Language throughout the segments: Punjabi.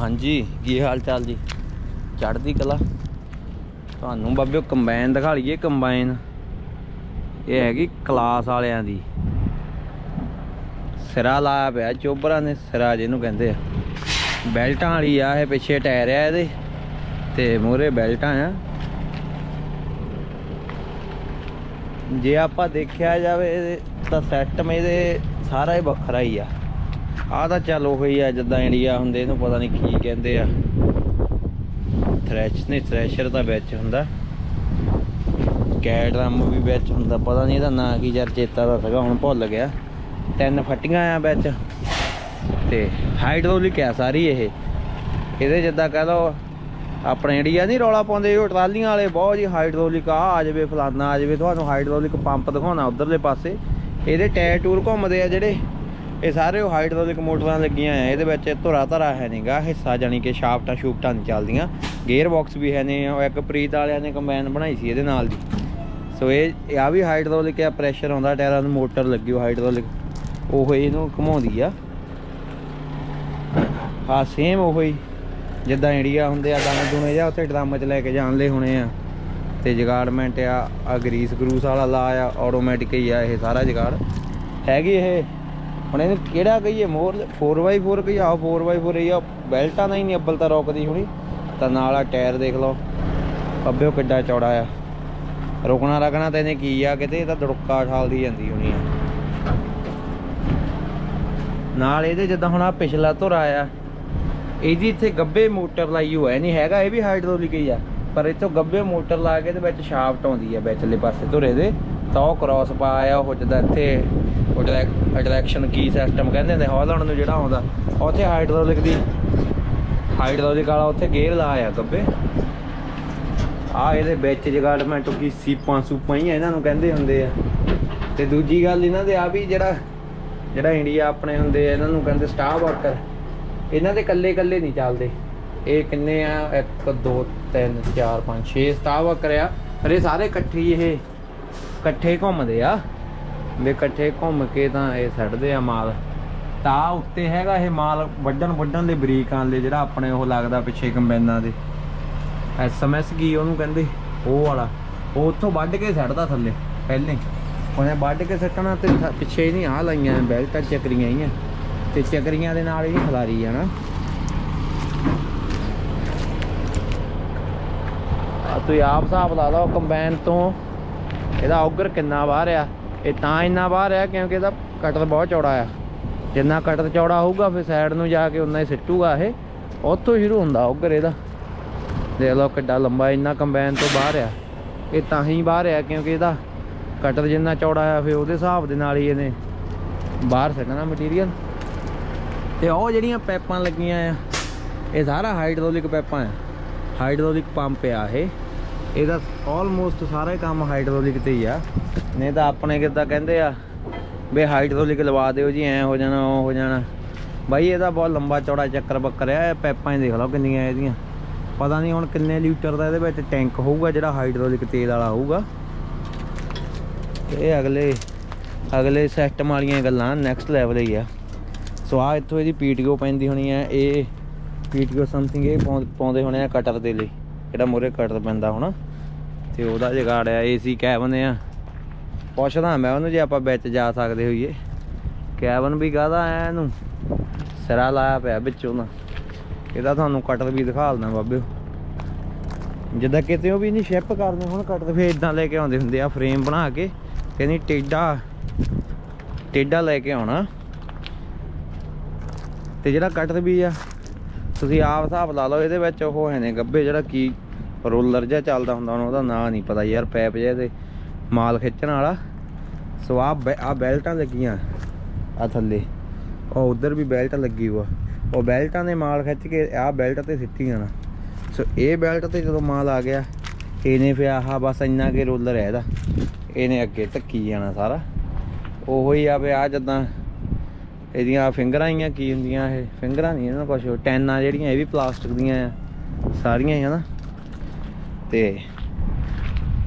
ਹਾਂਜੀ, ਕੀ ਹਾਲ ਚਾਲ ਜੀ? ਚੜ੍ਹਦੀ ਕਲਾ। ਤੁਹਾਨੂੰ ਬਾਬਿਓ ਕੰਬਾਈਨ ਦਿਖਾ ਲਈਏ ਕੰਬਾਈਨ ਇਹ ਹੈਗੀ ਕਲਾਸ ਵਾਲਿਆਂ ਦੀ। ਸਿਰਾ ਲਾਇਆ ਪਿਆ ਚੋਬਰਾਂ ਨੇ, ਸਿਰਾ ਜਿਹਨੂੰ ਕਹਿੰਦੇ ਆ। ਬੈਲਟਾਂ ਵਾਲੀ ਆ, ਇਹ ਪਿੱਛੇ ਟਾਇਰ ਆ ਇਹਦੇ। ਤੇ ਮੂਰੇ ਬੈਲਟਾਂ ਆ। ਜੇ ਆਪਾਂ ਦੇਖਿਆ ਜਾਵੇ, ਇਹਦੇ ਤਾਂ ਸਿਸਟਮ ਇਹਦੇ ਸਾਰਾ ਹੀ ਵੱਖਰਾ ਹੀ ਆ। ਆਹ ਤਾਂ ਚੱਲ ਉਹੀ ਆ, ਜਿੱਦਾਂ ਇੰਡੀਆ ਹੁੰਦੇ, ਇਹਨੂੰ ਪਤਾ ਨਹੀਂ ਕੀ ਕਹਿੰਦੇ ਆ। ਥ੍ਰੈਸ਼ ਨਹੀਂ ਥ੍ਰੈਸ਼ਰ ਤਾਂ ਵਿੱਚ ਹੁੰਦਾ। ਕੈਟ ਡਰਮ ਵੀ ਵਿੱਚ ਹੁੰਦਾ, ਪਤਾ ਨਹੀਂ ਇਹਦਾ ਨਾਂ ਕੀ, ਯਾਰ ਚੇਤਾ ਦਾ ਸੀਗਾ ਹੁਣ ਭੁੱਲ ਗਿਆ। ਤਿੰਨ ਫੱਟੀਆਂ ਆ ਵਿੱਚ। ਤੇ ਹਾਈਡ੍ਰੋਲਿਕ ਆ ਸਾਰੀ ਇਹ। ਇਹਦੇ ਜਿੱਦਾਂ ਕਹ ਲਓ, ਆਪਣੇ ਇੰਡੀਆ ਨਹੀਂ ਰੌਲਾ ਪਾਉਂਦੇ, ਉਹ ਟਰਾਲੀਆਂ ਵਾਲੇ, ਬਹੁਤ ਜੀ ਹਾਈਡ੍ਰੋਲਿਕ ਆ ਆ ਜਾਵੇ ਫਲਾਨਾ, ਆ ਜਾਵੇ, ਤੁਹਾਨੂੰ ਹਾਈਡ੍ਰੋਲਿਕ ਪੰਪ ਦਿਖਾਉਣਾ ਉਧਰਲੇ ਪਾਸੇ। ਇਹਦੇ ਟਾਇਰ ਟੂਰ ਘੁੰਮਦੇ ਆ ਜਿਹੜੇ। ਇਹ ਸਾਰੇ ਉਹ ਹਾਈਡ੍ਰੋਲਿਕ ਮੋਟਰਾਂ ਲੱਗੀਆਂ ਆ ਇਹਦੇ ਵਿੱਚ ਧੁਰਾ ਧਰਾ ਹੈ ਨਹੀਂਗਾ ਹਿੱਸਾ ਜਾਨੀ ਕਿ ਸ਼ਾਫਟਾਂ ਸ਼ੂਫਟਾਂ ਨਹੀਂ ਚੱਲਦੀਆਂ। ਗੇਅਰ ਬਾਕਸ ਵੀ ਹੈ ਨਹੀਂ ਉਹ ਇੱਕ ਪ੍ਰੀਤ ਵਾਲਿਆਂ ਨੇ ਕੰਬਾਈਨ ਬਣਾਈ ਸੀ ਇਹਦੇ ਨਾਲ ਦੀ। ਸੋ ਇਹ ਆ ਵੀ ਹਾਈਡ੍ਰੋਲਿਕ ਆ ਪ੍ਰੈਸ਼ਰ ਆਉਂਦਾ, ਟਾਇਰਾਂ ਨੂੰ ਮੋਟਰ ਲੱਗੀ ਉਹ ਹਾਈਡ੍ਰੋਲਿਕ ਉਹ ਇਹਨੂੰ ਘੁਮਾਉਂਦੀ ਆ। ਹਾਂ ਸੇਮ ਉਹ ਹੀ ਜਿੱਦਾਂ ਇੰਡੀਆ ਹੁੰਦੇ ਆ ਦਾਣੇ ਦੁਨੇ ਜਾਂ ਉੱਥੇ ਡਰਮ 'ਚ ਲੈ ਕੇ ਜਾਣ ਜਾਣਦੇ ਹੋਣੇ ਆ। ਤੇ ਜਗਾੜਮੈਂਟ ਆ ਆ ਗਰੀਸ ਗਰੂਸ ਵਾਲਾ ਲਾ ਆ ਆਟੋਮੈਟਿਕ ਹੀ ਆ, ਇਹ ਸਾਰਾ ਜਗਾੜ। ਹੈਗੀ ਇਹ? ਹੁਣ ਇਹਨੂੰ ਕਿਹੜਾ ਕਹੀਏ, ਮੋਰ 4x4 ਕਹੀਏ ਆ 4x4 ਹੀ ਆ ਬੈਲਟਾਂ ਦਾ ਹੀ ਨਹੀਂ ਅੱਬਲ ਤਾਂ ਰੋਕਦੀ ਹੁਣੀ। ਤਾਂ ਨਾਲ ਆ ਟਾਇਰ ਦੇਖ ਲਓ। ਅੱਬਿਓ ਕਿੱਡਾ ਚੌੜਾ ਆ। ਰੁਕਣਾ ਰਗਣਾ ਤੇ ਇਹਨੇ ਕੀ ਆ, ਕਿਤੇ ਇਹ ਤਾਂ ਦੜੁੱਕਾ ਠਾਲਦੀ ਜਾਂਦੀ ਹੋਣੀ ਆ। ਨਾਲ ਇਹਦੇ ਜਿੱਦਾਂ ਹੁਣ ਆ ਪਿਛਲਾ ਧੁਰਾ ਆ, ਇਹਦੀ ਇੱਥੇ ਗੱਬੇ ਮੋਟਰ ਲਾਈ ਹੋਇਆ ਨਹੀਂ ਹੈਗਾ, ਇਹ ਵੀ ਹਾਈਡ੍ਰੋਲਿਕ ਹੀ ਆ। ਪਰ ਇੱਥੋਂ ਗੱਬੇ ਮੋਟਰ ਲਾ ਕੇ ਤੇ ਵਿੱਚ ਸ਼ਾਫਟ ਆਉਂਦੀ ਆ ਵਿਚਲੇ ਪਾਸੇ ਧੁਰੇ ਦੇ। ਤਾਂ ਉਹ ਕ੍ਰਾਸ ਪਾਇਆ, ਉਹ ਜਿੱਦਾਂ ਇੱਥੇ ਉਹ ਕੀ ਸਿਸਟਮ ਕਹਿੰਦੇ ਨੇ ਹਾਲੈਂਡ ਨੂੰ ਜਿਹੜਾ ਆਉਂਦਾ, ਉੱਥੇ ਹਾਈਡ੍ਰੋਲਿਕ ਦੀ ਹਾਈਡ੍ਰੋਲਿਕ ਵਾਲਾ ਉੱਥੇ ਗੇਅਰ ਲਾਇਆ ਗੱਬੇ। ਆ ਇਹਦੇ ਵਿੱਚ ਜਗਾੜਮੈਂਟ ਕੀ ਸੀਪਾਂ ਸੂਪਾਂ ਹੀ ਇਹਨਾਂ ਨੂੰ ਕਹਿੰਦੇ ਹੁੰਦੇ ਆ। ਤੇ ਦੂਜੀ ਗੱਲ ਇਹਨਾਂ ਦੇ ਆ ਵੀ ਜਿਹੜਾ ਜਿਹੜਾ ਇੰਡੀਆ ਆਪਣੇ ਹੁੰਦੇ ਆ, ਇਹਨਾਂ ਨੂੰ ਕਹਿੰਦੇ ਸਟਾਰ ਵਰਕਰ ਇਹਨਾਂ ਦੇ ਕੱਲੇ ਕੱਲੇ ਨਹੀਂ ਚੱਲਦੇ। ਇਹ ਕਿੰਨੇ ਆ? 1 2 3 4 5 6 ਸਟਾਰ ਵਰਕਰ ਆ। ਪਰ ਇਹ ਸਾਰੇ ਇਕੱਠੇ ਇਹ ਇਕੱਠੇ ਘੁੰਮਦੇ ਆ। ਵੀ ਇਕੱਠੇ ਘੁੰਮ ਕੇ ਤਾਂ ਇਹ ਛੱਡਦੇ ਆ ਮਾਲ। ਤਾਂ ਉੱਤੇ ਹੈਗਾ ਇਹ ਮਾਲ ਵੱਢਣ ਵੱਢਣ ਦੇ ਬਰੀਕਾਂ ਦੇ ਜਿਹੜਾ ਆਪਣੇ ਉਹ ਲੱਗਦਾ ਪਿੱਛੇ ਕੰਬਾਈਨਾਂ ਦੇ। ਐਸਐਮਐਸ ਕੀ ਉਹਨੂੰ ਕਹਿੰਦੇ? ਉਹ ਵਾਲਾ। ਉਹ ਉੱਥੋਂ ਵੱਢ ਕੇ ਛੱਡਦਾ ਥੱਲੇ, ਪਹਿਲੇ ਉਹਨੇ ਵੱਢ ਕੇ ਸੱਟਣਾ ਤੇ ਪਿੱਛੇ ਹੀ ਨਹੀਂ ਆ ਲਾਈਆਂ ਬੈਲਟਾਂ ਚੱਕਰੀਆਂ ਹੀ ਆ ਤੇ ਚੱਕਰੀਆਂ ਦੇ ਨਾਲ ਹੀ ਖਲਾਰੀ ਆ ਨਾ। ਤੁਸੀਂ ਆਪ ਹਿਸਾਬ ਲਾ ਲਓ, ਕੰਬਾਈਨ ਤੋਂ ਇਹਦਾ ਔਗਰ ਕਿੰਨਾ ਬਾਹਰ ਆ ਇਹ ਤਾਂ ਇੰਨਾ ਬਾਹਰ ਆ ਕਿਉਂਕਿ ਇਹਦਾ ਕਟਰ ਬਹੁਤ ਚੌੜਾ ਆ ਜਿੰਨਾ ਕਟਰ ਚੌੜਾ ਹੋਊਗਾ ਫਿਰ ਸਾਈਡ ਨੂੰ ਜਾ ਕੇ ਉਨਾ ਹੀ ਸਿੱਟੂਗਾ ਇਹ। ਉੱਥੋਂ ਸ਼ੁਰੂ ਹੁੰਦਾ ਔਗਰ ਇਹਦਾ। ਦੇਖ ਲਓ ਕਿੱਡਾ ਲੰਬਾ, ਇੰਨਾ ਕੰਬਾਈਨ ਤੋਂ ਬਾਹਰ ਆ। ਇਹ ਤਾਂ ਹੀ ਬਾਹਰ ਆ ਕਿਉਂਕਿ ਇਹਦਾ ਕਟਰ ਜਿੰਨਾ ਚੌੜਾ ਆ ਫਿਰ ਉਹਦੇ ਹਿਸਾਬ ਦੇ ਨਾਲ ਹੀ ਇਹਨੇ ਬਾਹਰ ਸੱਟਣਾ ਮਟੀਰੀਅਲ ਤੇ ਉਹ ਜਿਹੜੀਆਂ ਪੈਪਾਂ ਲੱਗੀਆਂ ਆ, ਇਹ ਸਾਰਾ ਹਾਈਡਰੋਲਿਕ ਪੈਪਾਂ ਆ। ਹਾਈਡਰੋਲਿਕ ਪੰਪ ਆ ਇਹ। ਇਹਦਾ ਆਲਮੋਸਟ ਸਾਰਾ ਕੰਮ ਹਾਈਡਰੋਲਿਕ ਤੇ ਹੀ ਆ। ਨਹੀਂ ਤਾਂ ਆਪਣੇ ਕਿੱਦਾਂ ਕਹਿੰਦੇ ਆ, ਵੀ ਹਾਈਡ੍ਰੋਲਿਕ ਲਵਾ ਦਿਓ ਜੀ, ਐ ਹੋ ਜਾਣਾ, ਉਹ ਹੋ ਜਾਣਾ। ਬਾਈ ਇਹਦਾ ਬਹੁਤ ਲੰਬਾ ਚੌੜਾ ਚੱਕਰ ਬੱਕਰ ਆ, ਇਹ ਪੈਪਾਂ ਹੀ ਦੇਖ ਲਓ ਕਿੰਨੀਆਂ ਇਹਦੀਆਂ। ਪਤਾ ਨਹੀਂ ਹੁਣ ਕਿੰਨੇ ਲੀਟਰ ਦਾ ਇਹਦੇ ਵਿੱਚ ਟੈਂਕ ਹੋਊਗਾ, ਜਿਹੜਾ ਹਾਈਡ੍ਰੋਲਿਕ ਤੇਲ ਵਾਲਾ ਹੋਊਗਾ। ਇਹ ਅਗਲੇ ਅਗਲੇ ਸਿਸਟਮ ਵਾਲੀਆਂ ਗੱਲਾਂ ਨੈਕਸਟ ਲੈਵਲ ਹੀ ਆ। ਸੋ ਆ ਇੱਥੋਂ ਇਹਦੀ ਪੀਟੀਓ ਪੈਂਦੀ ਹੋਣੀ ਆ, ਇਹ ਪੀਟੀਓ ਸਮਥਿੰਗ ਇਹ ਪਾਉਂ- ਪਾਉਂਦੇ ਹੋਣੇ ਆ ਕਟਰ ਦੇ ਲਈ, ਜਿਹੜਾ ਮੂਹਰੇ ਕਟਰ ਪੈਂਦਾ ਹੋਣਾ। ਤੇ ਉਹਦਾ ਜਗਾੜ ਆ ਏਸੀ ਕੈਬਨ ਆ। ਪੁੱਛਦਾ ਮੈਂ ਉਹਨੂੰ ਜੇ ਆਪਾਂ ਵਿੱਚ ਜਾ ਸਕਦੇ ਹੋਈਏ। ਕੈਬਨ ਵੀ ਕਾਹਦਾ ਐ ਇਹਨੂੰ? ਸਿਰਾ ਲਾਇਆ ਪਿਆ ਵਿੱਚੋਂ ਨਾ। ਇਹਦਾ ਤੁਹਾਨੂੰ ਕਟਰ ਵੀ ਦਿਖਾ ਦਿੰਦਾ ਬਾਬਿਓ ਜਿੱਦਾਂ ਕਿਤੇ ਉਹ ਵੀ ਨਹੀਂ ਸ਼ਿਪ ਕਰਦੇ, ਹੁਣ ਕਟਰ ਫੇਰ ਇਦਾਂ ਲੈ ਕੇ ਆਉਂਦੇ ਹੁੰਦੇ ਆ ਫਰੇਮ ਬਣਾ ਕੇ। ਕਹਿੰਦੀ ਟੇਡਾ ਟੇਡਾ ਲੈ ਕੇ ਆਉਣਾ। ਤੇ ਜਿਹੜਾ ਕਟਰ ਵੀ ਆ, ਤੁਸੀਂ ਆਪ ਹਿਸਾਬ ਲਾ ਲਓ ਇਹਦੇ ਵਿੱਚ ਉਹ ਹੈ ਨੇ ਗੱਬੇ ਜਿਹੜਾ ਕੀ ਰੋਲਰ ਜਿਹਾ ਚੱਲਦਾ ਹੁੰਦਾ ਉਹਦਾ ਨਾਂ ਨਹੀਂ ਪਤਾ ਯਾਰ, ਪੈਪ ਜਿਹਾ ਤੇ ਮਾਲ ਖਿੱਚਣ ਵਾਲਾ। ਸੋ ਆ ਆ ਬੈਲਟਾਂ ਲੱਗੀਆਂ। ਆ ਥੱਲੇ। ਉਹ ਉਧਰ ਵੀ ਬੈਲਟ ਲੱਗੀ ਹੋਆ। ਉਹ ਬੈਲਟਾਂ ਨੇ ਮਾਲ ਖਿੱਚ ਕੇ ਆ ਬੈਲਟ ਤੇ ਸਿੱਟੀ ਜਾਣਾ ਸੋ ਇਹ ਬੈਲਟ ਤੇ ਜਦੋਂ ਮਾਲ ਆ ਗਿਆ, ਇਹਨੇ ਫਿਰ ਆਹ ਬਸ ਇੰਨਾ ਕੇ ਰੋਲਰ ਹੈ ਇਹਦਾ। ਇਹਨੇ ਅੱਗੇ ਧੱਕੀ ਜਾਣਾ ਸਾਰਾ। ਉਹੋ ਹੀ ਆ ਵੀ ਆ ਜਦਾਂ ਇਹਦੀਆਂ ਫਿੰਗਰਾਂ ਹੀ ਕੀ ਹੁੰਦੀਆਂ ਇਹ? ਫਿੰਗਰਾਂ ਨਹੀਂ ਇਹਨਾਂ ਕੁਝ ਟੈਨਾਂ ਜਿਹੜੀਆਂ, ਇਹ ਵੀ ਪਲਾਸਟਿਕ ਦੀਆਂ ਆ। ਸਾਰੀਆਂ ਹੀ ਹਨਾ ਤੇ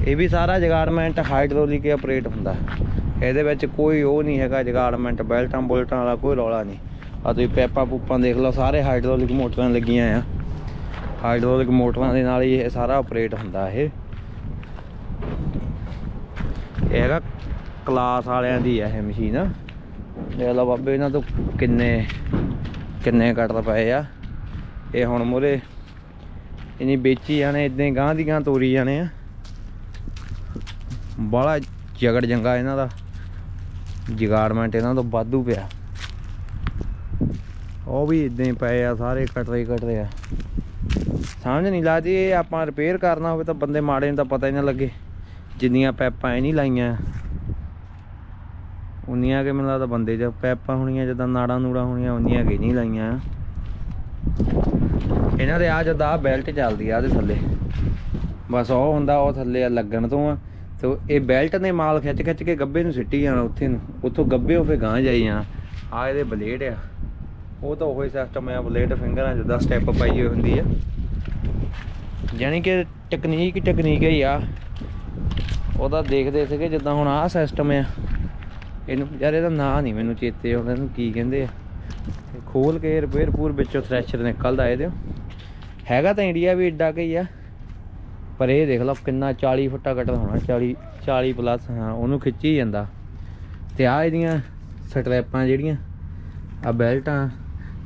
ਇਹ ਵੀ ਸਾਰਾ ਜਗਾੜਮੈਂਟ ਹਾਈਡ੍ਰੋਲਿਕ ਆਪਰੇਟ ਹੁੰਦਾ। ਇਹਦੇ ਵਿੱਚ ਕੋਈ ਉਹ ਨਹੀਂ ਹੈਗਾ ਜਗਾੜਮੈਂਟ ਬੈਲਟਾਂ, ਬੁਲਟਾਂ ਵਾਲਾ ਕੋਈ ਰੌਲਾ ਨਹੀਂ। ਆ ਤੁਸੀਂ ਪੈਪਾਂ ਪੂਪਾਂ ਦੇਖ ਲਓ, ਸਾਰੇ ਹਾਈਡਰੋਲਿਕ ਮੋਟਰਾਂ ਲੱਗੀਆਂ ਆ। ਹਾਈਡਰੋਲਿਕ ਮੋਟਰਾਂ ਦੇ ਨਾਲ ਹੀ ਇਹ ਸਾਰਾ ਆਪਰੇਟ ਹੁੰਦਾ ਇਹ। ਇਹ ਹੈਗਾ ਕਲਾਸ ਵਾਲਿਆਂ ਦੀ ਆ ਇਹ ਮਸ਼ੀਨ ਦੇਖ ਲਓ ਬਾਬੇ, ਇਹਨਾਂ ਤੋਂ ਕਿੰਨੇ ਕਿੰਨੇ ਕੱਟਦਾ ਪਏ ਆ। ਇਹ ਹੁਣ ਮੂਹਰੇ ਇਨੀ ਵੇਚੀ ਜਾਣੇ ਇਦਾਂ ਗਾਂ ਦੀ ਗਾਂ ਤੋਰੀ ਜਾਣੇ ਆ। ਬੜਾ ਜਗੜ ਜੰਗਾ ਇਹਨਾਂ ਦਾ। ਜਗਾੜਮੈਂਟ ਇਹਨਾਂ ਤੋਂ ਵਾਧੂ ਪਿਆ। ਉਹ ਵੀ ਇਦਾਂ ਹੀ ਪਏ ਆ, ਸਾਰੇ ਕਟਰੇ ਹੀ ਕਟਰੇ ਆ। ਸਮਝ ਨਹੀਂ ਲੱਗਦੀ ਇਹ ਆਪਾਂ ਰਿਪੇਅਰ ਕਰਨਾ ਹੋਵੇ ਤਾਂ ਬੰਦੇ ਮਾੜੇ ਨੂੰ ਤਾਂ ਪਤਾ ਹੀ ਨਾ ਲੱਗੇ। ਜਿੰਨੀਆਂ ਪੈਪਾਂ ਇਹ ਨਹੀਂ ਲਾਈਆਂ। ਉਨੀਆਂ ਕਿ ਮੈਨੂੰ ਲੱਗਦਾ ਬੰਦੇ ਜੇ ਪੈਪਾਂ ਹੋਣੀਆਂ, ਜਦੋਂ ਨਾੜਾਂ ਨੂੜਾਂ ਹੋਣੀਆਂ, ਉਨੀਆਂ ਕਿ ਨਹੀਂ ਲਾਈਆਂ। ਇਹਨਾਂ ਦੇ ਆ ਜਦ ਆ ਬੈਲਟ ਚੱਲਦੀ ਆ ਉਹਦੇ ਥੱਲੇ। ਬਸ ਉਹ ਹੁੰਦਾ, ਉਹ ਥੱਲੇ ਲੱਗਣ ਤੋਂ ਆ। ਤੇ ਇਹ ਬੈਲਟ ਨੇ ਮਾਲ ਖਿੱਚ ਖਿੱਚ ਕੇ ਗੱਬੇ ਨੂੰ ਸਿੱਟੀ ਜਾਣਾ ਉੱਥੇ ਨੂੰ। ਉੱਥੋਂ ਗੱਬੇ ਹੋ ਫੇ ਗਾਂ ਜਾਈ ਜਾਣਾ। ਆ ਇਹਦੇ ਬਲੇਡ ਆ। ਉਹ ਤਾਂ ਉਹੀ ਸਿਸਟਮ ਆ, ਬਲੇਡ ਫਿੰਗਰਾਂ ਜਿੱਦਾਂ ਸਟੈਪ ਪਾਈ ਹੋਈ ਹੁੰਦੀ ਆ। ਯਾਨੀ ਕਿ ਟੈਕਨੀਕ ਟੈਕਨੀਕ ਹੀ ਆ। ਉਹਦਾ ਦੇਖਦੇ ਸੀਗੇ ਜਿੱਦਾਂ ਹੁਣ ਆਹ ਸਿਸਟਮ ਆ। ਇਹਨੂੰ ਯਾਰ ਇਹਦਾ ਨਾਂ ਨਹੀਂ ਮੈਨੂੰ ਚੇਤੇ ਆਉਂਦਾ ਇਹਨੂੰ ਕੀ ਕਹਿੰਦੇ ਆ। ਇਹ ਖੋਲ ਕੇ ਰਿਪੇਅਰ ਪੂਰ ਵਿੱਚੋਂ ਥ੍ਰੈਸ਼ਰ ਨਿਕਲਦਾ ਇਹਦੇ। ਹੈਗਾ ਤਾਂ ਇੰਡੀਆ ਵੀ ਏਡਾ ਕਈ ਆ। ਪਰ ਇਹ ਦੇਖ ਲਓ ਕਿੰਨਾ 40 ਫੁੱਟਾ ਕੱਟਦਾ ਹੋਣਾ 40 40 ਪਲੱਸ ਹਾਂ ਉਹਨੂੰ ਖਿੱਚੀ ਜਾਂਦਾ। ਤੇ ਆ ਇਹਦੀਆਂ ਸਟਰੈਪਾਂ ਜਿਹੜੀਆਂ ਆ ਬੈਲਟਾਂ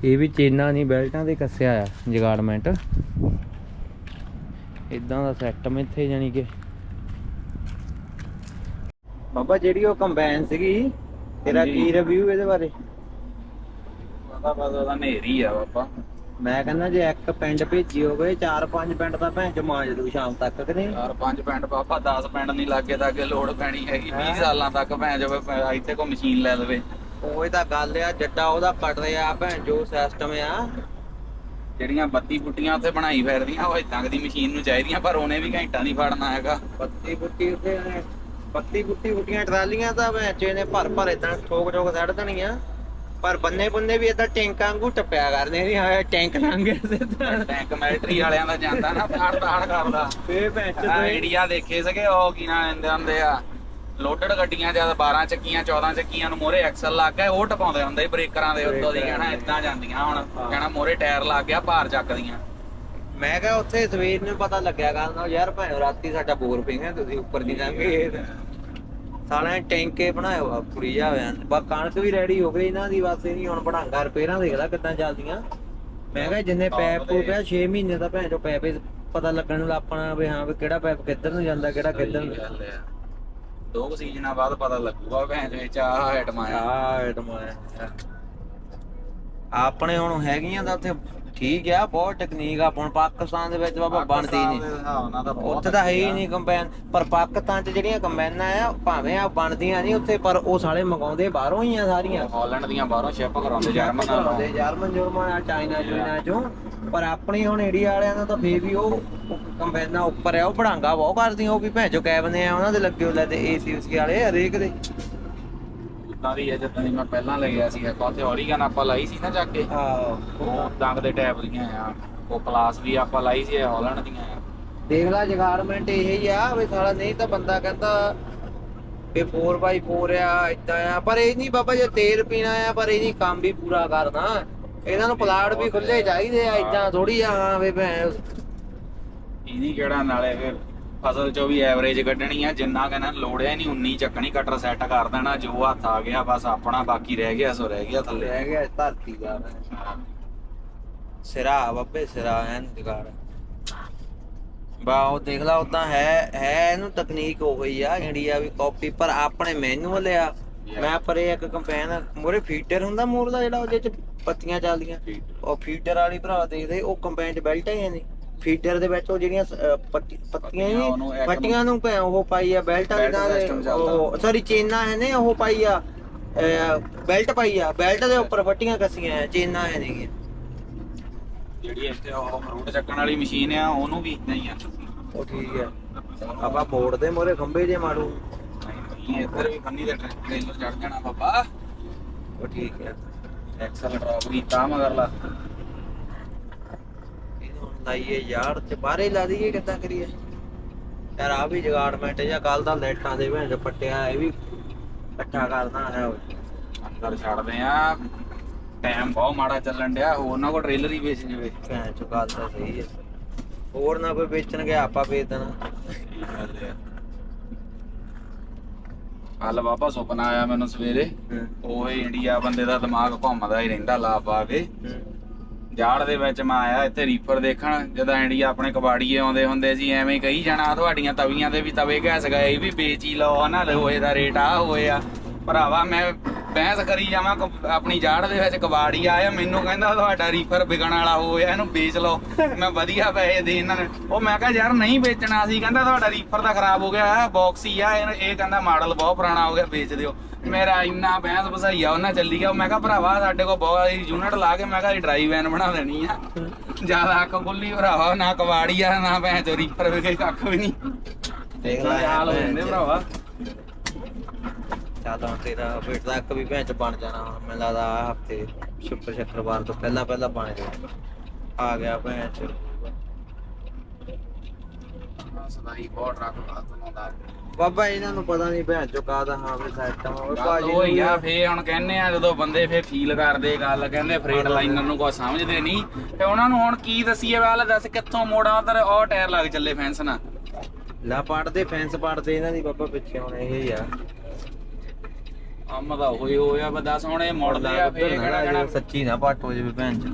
ਇਹ ਵੀ ਚੇਨਾਂ ਨਹੀਂ ਬੈਲਟਾਂ ਦੇ ਕੱਸਿਆ ਆ ਜਗਾੜਮੈਂਟ ਇਦਾਂ ਦਾ ਸਿਸਟਮ ਇੱਥੇ ਜਾਨੀ ਕਿ। ਬਾਬਾ ਜਿਹੜੀ ਉਹ ਕੰਬਾਈਨ ਸੀਗੀ ਤੇਰਾ। ਕੀ ਰਿਵਿਊ ਇਹਦੇ ਬਾਰੇ? ਪਤਾ ਉਹਦਾ ਨੇਰੀ ਆ ਬਾਬਾ। ਮੈਂ ਕਹਿੰਦਾ ਜੇ ਇੱਕ ਪਿੰਡ ਭੇਜੀ ਹੋਵੇ ਚਾਰ ਪੰਜ ਪਿੰਡ ਤਾਂ ਭੈਣ ਚ ਮਾਂਜ ਦੂ ਸ਼ਾਮ ਤੱਕ ਕਿ ਨਹੀਂ? ਚਾਰ ਪੰਜ ਪਿੰਡ ਬਾਬਾ 10 ਪਿੰਡ ਨਹੀਂ ਲੱਗੇ ਤਾਂ ਅੱਗੇ ਲੋੜ ਪੈਣੀ ਹੈਗੀ 20 ਸਾਲਾਂ ਤੱਕ ਭੈਣ ਜਾਵੇ ਇੱਥੇ ਕੋ ਮਸ਼ੀਨ ਲੈ ਲਵੇ। ਉਹ ਤਾਂ ਗੱਲ ਆ ਜੱਟਾ ਉਹਦਾ ਕੱਟ ਰਿਹਾ ਭੈਣ ਜੋ ਸਿਸਟਮ ਆ। ਜਿਹੜੀਆਂ ਬੱਤੀ ਬੁੱਟੀਆਂ ਉੱਥੇ ਬਣਾਈ ਫਿਰਦੀਆਂ ਉਹ ਇਦਾਂ ਦੀ ਮਸ਼ੀਨ ਨੂੰ ਚਾਹੀਦੀਆਂ ਪਰ ਉਹਨੇ ਵੀ ਘੰਟਾ ਨਹੀਂ ਫੜਨਾ ਹੈਗਾ। ਪੱਤੀ ਬੁੱਟੀ ਇਹਨੇ- ਪੱਤੀ ਬੁੱਟੀ ਬੁੱਟੀਆਂ ਟਰਾਲੀਆਂ ਤਾਂ ਭੈਣ ਚ ਇਹਨੇ ਭਰ ਭਰ ਇਦਾਂ ਠੋਕ ਠੋਕ ਸੱਟ ਦੇਣੀਆਂ। ਪਰ ਬੰਨੇ ਬੰਨੇ ਵੀ ਇਦਾਂ ਟੈਂਕਾਂ ਵਾਂਗੂ ਟੱਪਿਆ ਕਰਨੇ ਨਹੀਂ ਹਾਂ ਟੈਂਕ ਲੰਘ ਗਿਆ ਟੈਂਕ ਮਿਲਟਰੀ ਵਾਲਿਆਂ ਦਾ ਜਾਂਦਾ ਨਾ ਤਾੜ ਤਾੜ ਕਰਦਾ। ਫੇ ਭੈਣ ਚ ਆ ਤੇ ਇੰਡੀਆ ਦੇਖੇ ਸੀਗੇ ਉਹ ਕੀ ਨਾ ਲੈਂਦੇ ਹੁੰਦੇ ਆ? ਲੋਡਡ ਗੱਡੀਆਂ ਜਦ 12 ਚੱਕੀਆਂ 14 ਚੱਕੀਆਂ ਨੂੰ ਮੋਰੇ ਐਕਸਲ ਲੱਗ ਗਿਆ ਉਹ ਟਪਾਉਂਦੇ ਹੁੰਦੇ ਸੀ ਬ੍ਰੇਕਰਾਂ ਦੇ ਉੱਤੋਂ ਦੀ ਕਹਿਣਾ ਇਦਾਂ ਜਾਂਦੀਆਂ ਹੁਣ ਕਹਿਣਾ ਮੋਰੇ ਟਾਇਰ ਲੱਗ ਗਿਆ ਭਾਰ ਚੱਕਦੀਆਂ। ਮੈਂ ਕਿਹਾ ਉੱਥੇ ਸਵੇਰ ਨੂੰ ਪਤਾ ਲੱਗਿਆ ਕਰਨਾ ਯਾਰ ਭੈਣ ਰਾਤੀ ਸਾਡਾ ਬੋਰ ਪਿੰਗਾ ਤੁਸੀਂ ਉੱਪਰ ਦੀ ਲੰਘੇ ਸਾਲਿਆਂ ਨੇ ਟੈਂਕੇ ਬਣਾਇਆ ਵਾ ਪੂਰੀ ਜਾ ਹੋਇਆ ਬਾ ਕਣਕ ਵੀ ਰੈਡੀ ਹੋ ਗਈ ਇਹਨਾਂ ਦੀ ਬਸ ਇਹ ਨਹੀਂ ਹੁਣ ਬਣਾਂਗਾ ਰਿਪੇਅਰਾਂ ਦੇਖ ਲੈ ਕਿੱਦਾਂ ਚੱਲਦੀਆਂ। ਮੈਂ ਕਿਹਾ ਜਿੰਨੇ ਪੈਪ ਕੋ ਪਿਆ 6 ਮਹੀਨੇ ਦਾ ਭੈਣ ਚੋ ਪੈਪ ਪਤਾ ਲੱਗਣ ਨੂੰ ਆਪਣਾ ਵੀ ਹਾਂ ਵੀ ਕਿਹੜਾ ਪੈਪ ਕਿੱਧਰ ਨੂੰ ਜਾਂਦਾ ਕਿਹੜਾ ਕਿੱਧਰ ਨੂੰ ਆ। ਦੋ ਸੀਜ਼ਨਾਂ ਬਾਅਦ ਪਤਾ ਲੱਗੂਗਾ ਭੈਣ ਦੇ ਵਿੱਚ ਆਹ ਆਈਟਮ ਆਇਆ। ਆ ਆਈਟਮ ਆਇਆ। ਆਪਣੇ ਹੁਣ ਹੈਗੀਆਂ ਤਾਂ ਉੱਥੇ ਠੀਕ ਆ ਬਹੁਤ ਟੈਕਨੀਕ ਆ ਹੁਣ ਪਾਕਿਸਤਾਨ ਦੇ ਵਿੱਚ ਬਾਬਾ ਬਣਦੀ ਨਹੀਂ। ਉੱਥੇ ਤਾਂ ਹੈ ਹੀ ਨਹੀਂ ਕੰਬਾਈਨ ਪਰ ਪਾਕਿਸਤਾਨ 'ਚ ਜਿਹੜੀਆਂ ਕੰਬਾਈਨਾਂ ਆ ਭਾਵੇਂ ਆ ਬਣਦੀਆਂ ਨਹੀਂ ਉੱਥੇ ਪਰ ਉਹ ਸਾਲੇ ਮੰਗਾਉਂਦੇ ਬਾਹਰੋਂ ਹੀ ਆ ਸਾਰੀਆਂ। ਹਾਲੈਂਡ ਦੀਆਂ ਬਾਹਰੋਂ ਸ਼ਿਪ ਕਰਾਉਂਦੇ ਜਰਮਨ ਨਾਲੋਂ। ਕਰਾਉਂਦੇ ਜਰਮਨ ਜੁਰਮਨ ਆ ਚਾਈਨਾ ਚੂਨਾ ਚੋਂ। ਪਰ ਆਪਣੀ ਹੁਣ ਇੰਡੀਆ ਵਾਲਿਆਂ ਦਾ ਤਾਂ ਫੇਰ ਵੀ ਉਹ ਕੰਬਾਈਨਾਂ ਉੱਪਰ ਆ ਉਹ ਬੜਾਂਗਾ ਬਹੁਤ ਕਰਦੀਆਂ ਉਹ ਵੀ ਭੈਣ ਚੋ ਕੈਬਨੇ ਆ ਉਹਨਾਂ ਦੇ ਲੱਗੇ ਹੋਏ ਤੇ ਏਸੀ ਉਸੀ ਵਾਲੇ ਹਰੇਕ ਦੇ। ਉਦਾਂ ਦੀ ਹੈ ਜਿੱਦਾਂ ਦੀ ਮੈਂ ਪਹਿਲਾਂ ਲੱਗਿਆ ਸੀ ਇੱਕ ਉੱਥੇ ਔਰੀਗਨ ਆਪਾਂ ਲਾਈ ਸੀ ਨਾ ਜਾ ਕੇ। ਆਹੋ ਉਹ ਦੰਗ ਦੇ ਟੈਪ ਦੀਆਂ ਆ। ਉਹ ਕਲਾਸ ਵੀ ਆਪਾਂ ਲਾਈ ਸੀ ਹਾਲੈਂਡ ਦੀਆਂ ਆ। ਦੇਖ ਲੈ ਜਗਾਰਮੈਂਟ ਇਹ ਹੀ ਆ ਵੀ ਸਾਲਾ ਨਹੀਂ ਤਾਂ ਬੰਦਾ ਕਹਿੰਦਾ ਕਿ 4x4 ਆ ਇਦਾਂ ਆ। ਪਰ ਇਹ ਨਹੀਂ ਬਾਬਾ ਜੇ ਤੇਲ ਪੀਣਾ ਆ ਪਰ ਇਹ ਨਹੀਂ ਕੰਮ ਵੀ ਪੂਰਾ ਕਰਨਾ। ਇਹਨਾਂ ਨੂੰ ਪਲਾਟ ਵੀ ਖੁੱਲੇ ਚਾਹੀਦੇ ਆ ਇਦਾਂ ਥੋੜੀ ਆ ਹਾਂ ਵੀ ਭੈਣ। ਇਹਦੀ ਕਿਹੜਾ ਨਾਲੇ ਫਿਰ ਫਸਲ ਚੋਂ ਵੀ ਐਵਰੇਜ ਕੱਢਣੀ ਆ ਜਿੰਨਾ ਕਹਿੰਦਾ ਲੋੜਿਆ ਨਹੀਂ 19 ਚੱਕਣੀ ਕਟਰ ਸੈੱਟ ਕਰ ਦੇਣਾ ਜੋ ਹੱਥ ਆ ਗਿਆ ਬਸ ਆਪਣਾ ਬਾਕੀ ਰਹਿ ਗਿਆ ਸੋ ਰਹਿ ਗਿਆ ਥੱਲੇ। ਰਹਿ ਗਿਆ ਧਰਤੀ ਦਾ। ਸਿਰਾ ਬੱਬੇ ਸਿਰਾ ਐਨ ਜਗਾੜ। ਬਾ ਉਹ ਦੇਖ ਲਾ ਉਦਾਂ ਹੈ ਹੈ ਇਹਨੂੰ ਤਕਨੀਕ ਉਹ ਹੀ ਆ ਇੰਡੀਆ ਵੀ ਕਾਪੀ ਪਰ ਆਪਣੇ ਮੈਨੂਅਲ ਆ। ਮੈਂ ਪਰੇ ਇੱਕ ਕੰਪੈਨ ਮੋਰੇ ਫੀਡਰ ਹੁੰਦਾ ਮੋਰ ਦਾ ਜਿਹੜਾ ਉਹਦੇ ਚ ਪੱਤੀਆਂ ਚੱਲਦੀਆਂ। ਉਹ ਫੀਡਰ ਵਾਲੀ ਭਰਾ ਦੇਖਦੇ ਉਹ ਕੰਪੈਨ ਚ ਬੈਲਟ ਹੈ ਨਹੀਂ ਫੀਡਰ ਦੇ ਵਿੱਚ ਉਹ ਜਿਹੜੀਆਂ ਅਹ, ਪੱਤੀ- ਪੱਤੀਆਂ ਪੱਤੀਆਂ ਉਹਨੂੰ ਨਹੀਂ ਇੱਕ- ਪੱਟੀਆਂ ਨੂੰ ਭੈ ਉਹ ਪਾਈ ਆ ਬੈਲਟ ਵਾਲੀ system ਦਾ ਚੱਲਦਾ। ਉਹ ਸੌਰੀ ਚੇਨਾ ਹੈ ਨੇ ਉਹ ਪਾਈ ਆ ਬੈਲਟ ਪਾਈ ਆ ਬੈਲਟ ਦੇ ਉੱਪਰ ਪੱਟੀਆਂ ਕੱਸੀਆਂ ਆ ਚੇਨਾ ਹੈ ਨਹੀਂ ਜਿਹੜੀ ਇੱਥੇ ਉਹ ਫਰੂਟ ਚੱਕਣ ਵਾਲੀ ਮਸ਼ੀਨ ਆ ਉਹਨੂੰ ਵੀ ਇਦਾਂ ਹੀ ਆ। ਉਹ ਠੀਕ ਹੈ ਆਪਾਂ ਮੋੜ ਦੇ ਮੋਰੇ ਖੰਬੇ ਜੇ ਮਾਰੂ। ਨਹੀਂ ਇੱਧਰ ਵੀ ਖੰਨੀ ਦੇ ਟ੍ਰੇਲਰ ਚੜ ਜਾਣਾ ਬਾਬਾ। ਉਹ ਠੀਕ ਹੈ ਐਕਸਲ ਡ੍ਰੌਪ ਕੀਤਾ ਮਗਰਲਾ। ਲਾਈਏ ਯਾਰ ਤੇ ਬਾਹਰੇ ਲਾ ਦਈਏ ਕਿੱਦਾਂ ਕਰੀਏ? ਯਾਰ ਆ ਵੀ ਜਗਾੜਮੈਂਟ ਜਾਂ ਕੱਲ ਦਾ ਲਾਈਟਾਂ ਦੇ ਭੈਣ ਪੱਟਿਆ ਇਹ ਵੀ ਇਕੱਠਾ ਕਰਨਾ ਹੈ ਅੰਦਰ ਛੱਡਦੇ ਆ। ਟਾਈਮ ਬਹੁਤ ਮਾੜਾ ਚੱਲਣ ਡਿਆ ਹੋਰ ਨਾ ਕੋ ਟ੍ਰੇਲਰ ਹੀ ਵੇਚ ਜਵੇ ਭੈਣ ਚੋ ਗੱਲ ਤਾਂ ਸਹੀ ਹੈ। ਹੋਰ ਨਾ ਕੋਈ ਵੇਚਣ ਗਿਆ ਆਪਾਂ ਵੇਚ ਦੇਣਾ। ਕੱਲ ਬਾਬਾ ਸੁਪਨਾ ਆਇਆ ਮੈਨੂੰ ਸਵੇਰੇ। ਉਹ ਇੰਡੀਆ ਬੰਦੇ ਦਾ ਦਿਮਾਗ ਘੁੰਮਦਾ ਹੀ ਰਹਿੰਦਾ ਲਾ ਪਾ ਕੇ। ਜਾੜ ਦੇ ਵਿੱਚ ਮੈਂ ਆਇਆ ਇੱਥੇ ਰੀਫਰ ਦੇਖਣ, ਜਦੋਂ ਇੰਡੀਆ ਆਪਣੇ ਕਬਾੜੀਏ ਆਉਂਦੇ ਹੁੰਦੇ ਸੀ, ਐਵੇਂ ਹੀ ਕਹੀ ਜਾਣਾ, ਤੁਹਾਡੀਆਂ ਤਵੀਆਂ ਦੇ ਵੀ ਤਵੇ ਘੈਸ ਗਏ ਵੀ ਵੇਚ ਲਓ ਨਾ ਲੋਹੇ ਦਾ ਰੇਟ ਆ ਹੋਏ ਆ। ਭਰਾਵਾ, ਮੈਂ ਬਹਿਸ ਕਰੀ ਜਾਵਾਂ, ਕ- ਆਪਣੀ ਜਾੜ ਦੇ ਵਿੱਚ ਕਬਾੜੀ ਆਇਆ, ਮੈਨੂੰ ਕਹਿੰਦਾ ਤੁਹਾਡਾ ਰੀਫਰ ਵਿਕਣ ਵਾਲਾ ਹੋਇਆ ਇਹਨੂੰ ਵੇਚ ਲਓ। ਮੈਂ ਵਧੀਆ ਪੈਸੇ ਦੇ ਇਹਨਾਂ ਨੇ। ਉਹ ਮੈਂ ਕਿਹਾ, ਯਾਰ ਨਹੀਂ ਵੇਚਣਾ ਸੀ, ਕਹਿੰਦਾ ਤੁਹਾਡਾ ਰੀਫਰ ਤਾਂ ਖਰਾਬ ਹੋ ਗਿਆ ਬਾਕਸ ਹੀ ਆ, ਇਹ ਇਹ ਕਹਿੰਦਾ ਮਾਡਲ ਬਹੁਤ ਪੁਰਾਣਾ ਹੋ ਗਿਆ, ਵੇਚ ਦਿਓ। ਮੇਰਾ ਇੰਨਾ ਬਹਿਸ ਬਸਾਈਆ ਉਹਨਾਂ ਚੱਲੀ ਗਿਆ। ਮੈਂ ਕਿਹਾ ਭਰਾਵਾ ਸਾਡੇ ਕੋਲ ਬਹੁਤ ਯੂਨਿਟ ਲਾ ਕੇ ਮੈਂ ਕਿਹਾ ਡਰਾਈ ਵੈਨ ਬਣਾ ਦੇਣੀ ਆ। ਜ਼ਿਆਦਾ ਅੱਖ ਖੁੱਲੀ ਭਰਾਵਾ ਨਾ ਕਵਾੜੀ ਆ ਨਾ ਭੈਣ ਚੋ ਰੀਫਰ ਵਿਕੇ ਕੱਖ ਵੀ ਨਹੀਂ। ਦੇਖ ਲੈ ਹਾਲ ਹੋ ਜਾਂਦੇ ਭਰਾਵਾ? ਚਾਹਤਾ ਤੇਰਾ ਵੇਟ ਤੱਕ ਵੀ ਭੈਣ ਚ ਬਣ ਜਾਣਾ ਮੈਨੂੰ ਲੱਗਦਾ ਆ ਹਫ਼ਤੇ ਸ਼ੁੱਕਰ ਸ਼ੁੱਕਰਵਾਰ ਤੋਂ ਪਹਿਲਾਂ ਪਹਿਲਾਂ ਬਣ ਜਾਊ ਆ ਗਿਆ ਭੈਣ ਚ। ਸਦਾਈ ਬਹੁਤ ਟਰੱਕ ਲਾਉਂਦਾ ਬਾਬਾ ਇਹਨਾਂ ਨੂੰ ਪਤਾ ਨਹੀਂ ਭੈਣ ਚੋ ਕਾਹਦਾ ਹਾਂ ਵੀ ਸਿਸਟਮ ਹੋਵੇ ਗੱਲ ਉਹ ਹੀ ਆ ਫੇ ਹੁਣ ਕਹਿੰਦੇ ਆ ਜਦੋਂ ਬੰਦੇ ਫੇ ਫੀਲ ਕਰਦੇ ਗੱਲ ਕਹਿੰਦੇ ਫਰੇਟ ਲਾਈਨਰ ਨੂੰ ਕੋਈ ਸਮਝਦੇ ਨਹੀਂ। ਤੇ ਉਹਨਾਂ ਨੂੰ ਹੁਣ ਕੀ ਦਸੀਏ ਵਾਲਾ ਦੱਸ ਕਿੱਥੋਂ ਮੋੜਾਂ ਉਧਰ ਉਹ ਟਾਇਰ ਲੱਗ ਚੱਲੇ ਫੈਂਸ ਨਾਲ। ਲਾ ਪੜਦੇ ਫੈਂਸ ਪੜਦੇ ਇਹਨਾਂ ਦੀ ਬਾਬਾ ਪਿੱਛੇ ਹੁਣ ਇਹ ਹੀ ਆ। ਅੰਮ ਦਾ ਹੋਈ ਹੋਇਆ ਬਸ ਦੱਸ ਹੁਣ ਇਹ ਮੁੜਦੇ ਆ ਫੇ ਉੱਧਰ ਨਾ ਕਿਹੜਾ ਕਿਹੜਾ ਸੱਚੀ ਨਾ ਪੱਟ ਹੋ ਜਾਵੇ ਭੈਣ ਚ।